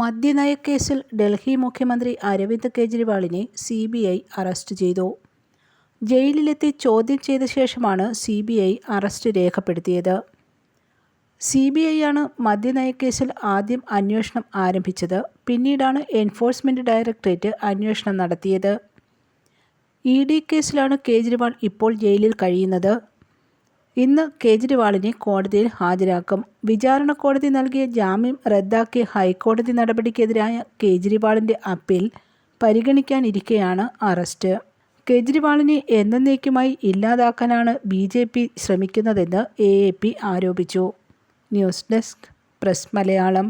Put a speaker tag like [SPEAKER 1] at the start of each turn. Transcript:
[SPEAKER 1] മദ്യനയക്കേസിൽ ഡൽഹി മുഖ്യമന്ത്രി അരവിന്ദ് കെജ്രിവാളിനെ C B I arrest ചെയ്തു. ജയിലിലെത്തി ചോദ്യം ചെയ്ത ശേഷമാണ് സി ബി ഐ അറസ്റ്റ് രേഖപ്പെടുത്തിയത്. സി ബി ഐ ആണ് മദ്യനയക്കേസിൽ ആദ്യം അന്വേഷണം ആരംഭിച്ചത്. പിന്നീടാണ് എൻഫോഴ്സ്മെന്റ് ഡയറക്ടറേറ്റ് അന്വേഷണം നടത്തിയത്. ഇ ഡി കേസിലാണ് കേജ്രിവാൾ ഇപ്പോൾ ജയിലിൽ കഴിയുന്നത്. ഇന്ന് കേജ്രിവാളിനെ കോടതിയിൽ ഹാജരാക്കും. വിചാരണ കോടതി നൽകിയ ജാമ്യം റദ്ദാക്കിയ ഹൈക്കോടതി നടപടിക്കെതിരായ കേജ്രിവാളിന്റെ അപ്പീൽ പരിഗണിക്കാനിരിക്കെയാണ് അറസ്റ്റ്. കേജ്രിവാളിനെ എന്നേക്കുമായി ഇല്ലാതാക്കാനാണ് ബി ജെ പി ശ്രമിക്കുന്നതെന്ന് എ എ പി ആരോപിച്ചു.
[SPEAKER 2] News desk press Malayalam.